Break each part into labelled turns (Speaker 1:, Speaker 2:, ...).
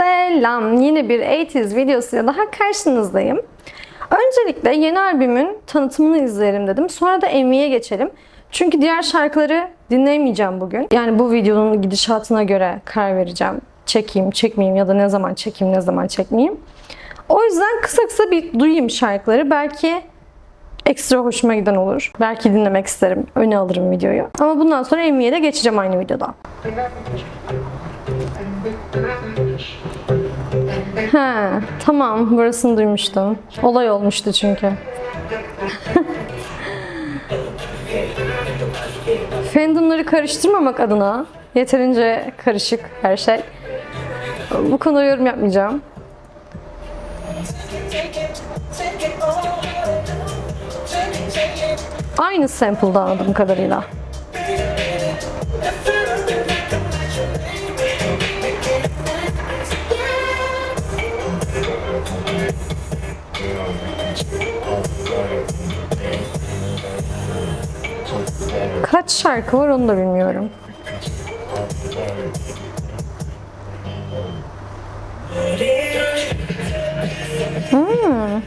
Speaker 1: Selam. Yine bir 80s videosuyla daha karşınızdayım. Öncelikle yeni albümün tanıtımını izleyelim dedim. Sonra da MV'ye geçelim. Çünkü diğer şarkıları dinleyemeyeceğim bugün. Yani bu videonun gidişatına göre karar vereceğim. Çekeyim, çekmeyeyim ya da ne zaman çekeyim, ne zaman çekmeyeyim. O yüzden kısa kısa bir duyayım şarkıları. Belki ekstra hoşuma giden olur. Belki dinlemek isterim. Öne alırım videoyu. Ama bundan sonra MV'ye de geçeceğim aynı videoda. He, tamam. Burasını duymuştum. Olay olmuştu çünkü. Fandomları karıştırmamak adına yeterince karışık her şey. Bu konuda yorum yapmayacağım. Aynı sample'da anladığım kadarıyla. Kaç şarkı var onu da bilmiyorum. Hmm.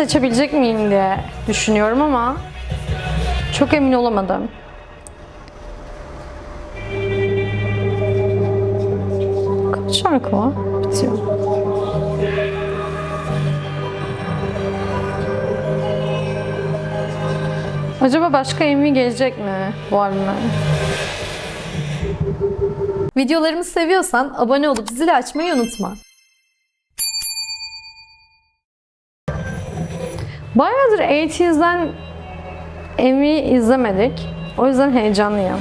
Speaker 1: Seçebilecek miyim diye düşünüyorum ama çok emin olamadım. Kaç şarkı var? Bitiyor. Acaba başka MV gelecek mi bu albüme?
Speaker 2: Videolarımı seviyorsan abone olup zil açmayı unutma.
Speaker 1: Bayağıdır 80's'den MV izlemedik. O yüzden heyecanlıyım.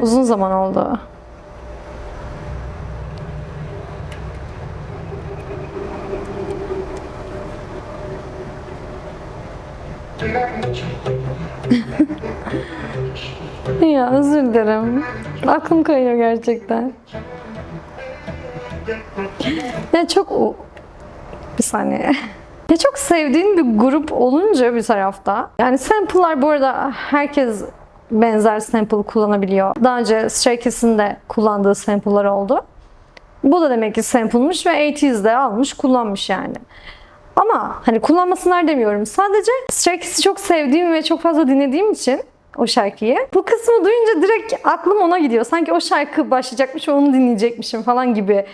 Speaker 1: Uzun zaman oldu. ya özür dilerim. Aklım kayıyor gerçekten. Ya çok bir saniye. Ya çok sevdiğin bir grup olunca bir tarafta. Yani sample'lar bu arada herkes benzer sample kullanabiliyor. Daha önce Stray Kids'in de kullandığı sample'lar oldu. Bu da demek ki sample'mış ve 80's'de almış kullanmış yani. Ama hani kullanmasınlar demiyorum. Sadece Stray Kids'i çok sevdiğim ve çok fazla dinlediğim için o şarkıyı. Bu kısmı duyunca direkt aklım ona gidiyor. Sanki o şarkı başlayacakmış ve onu dinleyecekmişim falan gibi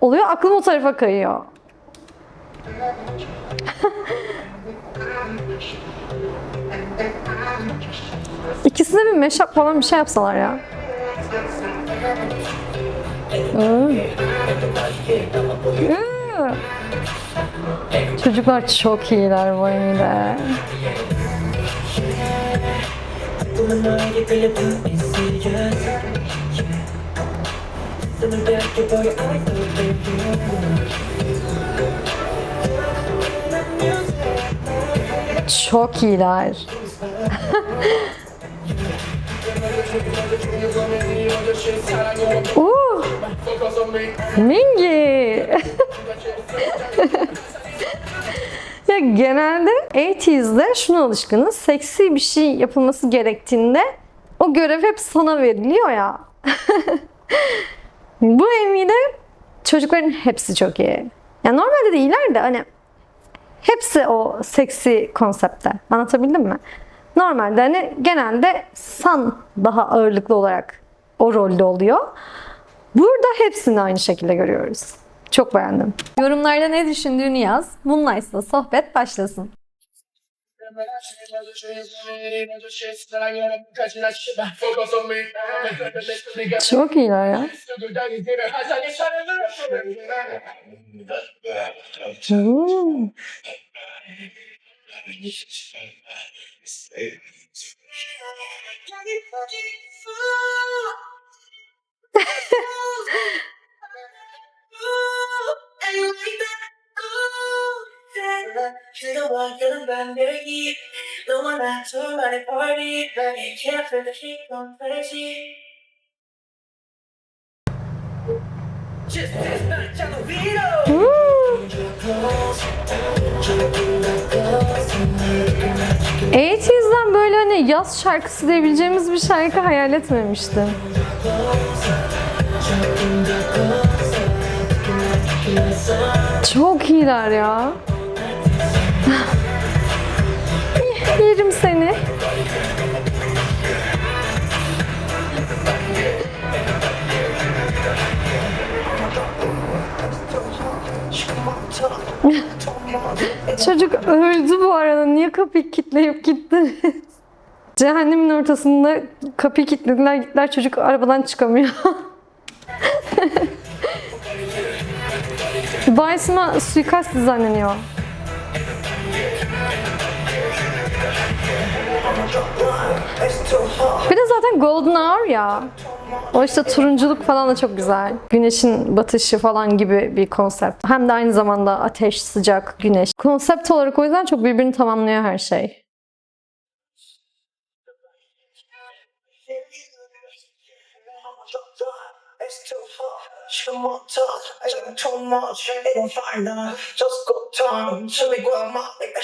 Speaker 1: oluyor. Aklım o tarafa kayıyor. İkisine bir meşap falan bir şey yapsalar ya. Iı. Çocuklar çok iyiler bu evde. Çok iyiler. Uh, Mingi. ya genelde 80's'de şuna alışkınız. Seksi bir şey yapılması gerektiğinde o görev hep sana veriliyor ya. Bu MV'de çocukların hepsi çok iyi. Ya normalde de iyiler de hani hepsi o seksi konsepte. Anlatabildim mi? Normalde hani genelde San daha ağırlıklı olarak o rolde oluyor. Burada hepsini aynı şekilde görüyoruz. Çok beğendim.
Speaker 2: Yorumlarda ne düşündüğünü yaz. Moonlight'la sohbet başlasın.
Speaker 1: Çok iyiler ya. Hmm.
Speaker 3: The one, you're the one, you're the one I told at a party, but you can't feel the heat going crazy. Just this night, tell the Vito.
Speaker 1: 80'den böyle hani yaz şarkısı diyebileceğimiz bir şarkı hayal etmemiştim. Çok iyiler ya. Yerim seni. Çocuk öldü bu arada. Niye kapıyı kilitleyip gittiniz? Cehennemin ortasında kapıyı kilitlediler gittiler çocuk arabadan çıkamıyor. Bayes'ime suikast düzenleniyor. Bir de zaten Golden Hour ya. O işte turunculuk falan da çok güzel. Güneşin batışı falan gibi bir konsept. Hem de aynı zamanda ateş, sıcak, güneş. Konsept olarak o yüzden çok birbirini tamamlıyor her şey.
Speaker 3: It's too hot. She won't talk. I got too much. Find out. Just go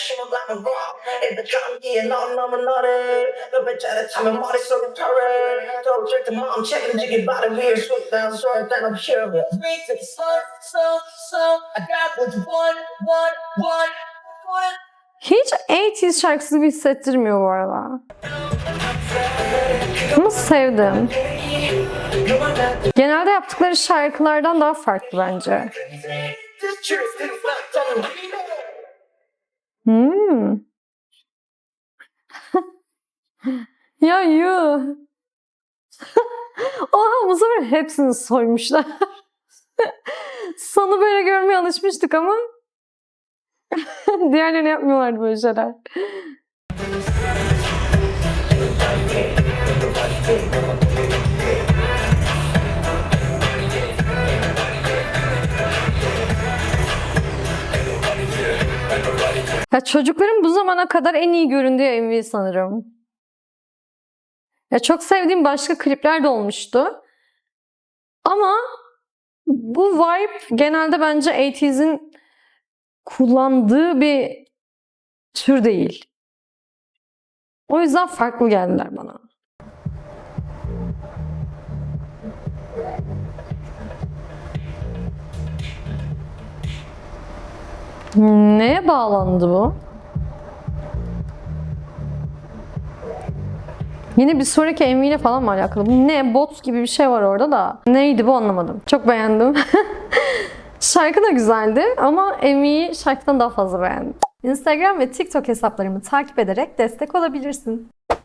Speaker 3: she look like a rock. In the drum, yeah, no, no, no, no. The bitch at a time, I'm already so retarded. Don't drink the mom, checking jiggy body, weird, sweet down, so then I'm it. Three the slow, slow, slow. I got what you want, want, want, want.
Speaker 1: Hiç 80s şarkısı gibi hissettirmiyor bu arada. Ama sevdim. Genelde yaptıkları şarkılardan daha farklı bence. Hmm. ya yuh. Oha bu sefer hepsini soymuşlar. Sonu böyle görmeye alışmıştık ama diğerlerini yapmıyorlardı böyle şeyler. Ya çocukların bu zamana kadar en iyi göründüğü MV sanırım. Ya çok sevdiğim başka klipler de olmuştu. Ama bu vibe genelde bence 80's'in kullandığı bir tür değil. O yüzden farklı geldiler bana. Neye bağlandı bu? Yine bir sonraki MV ile falan mı alakalı? Bu ne? Bot gibi bir şey var orada da. Neydi bu anlamadım. Çok beğendim. Şarkı da güzeldi ama MV'yi şarkıdan daha fazla beğendim.
Speaker 2: Instagram ve TikTok hesaplarımı takip ederek destek olabilirsin.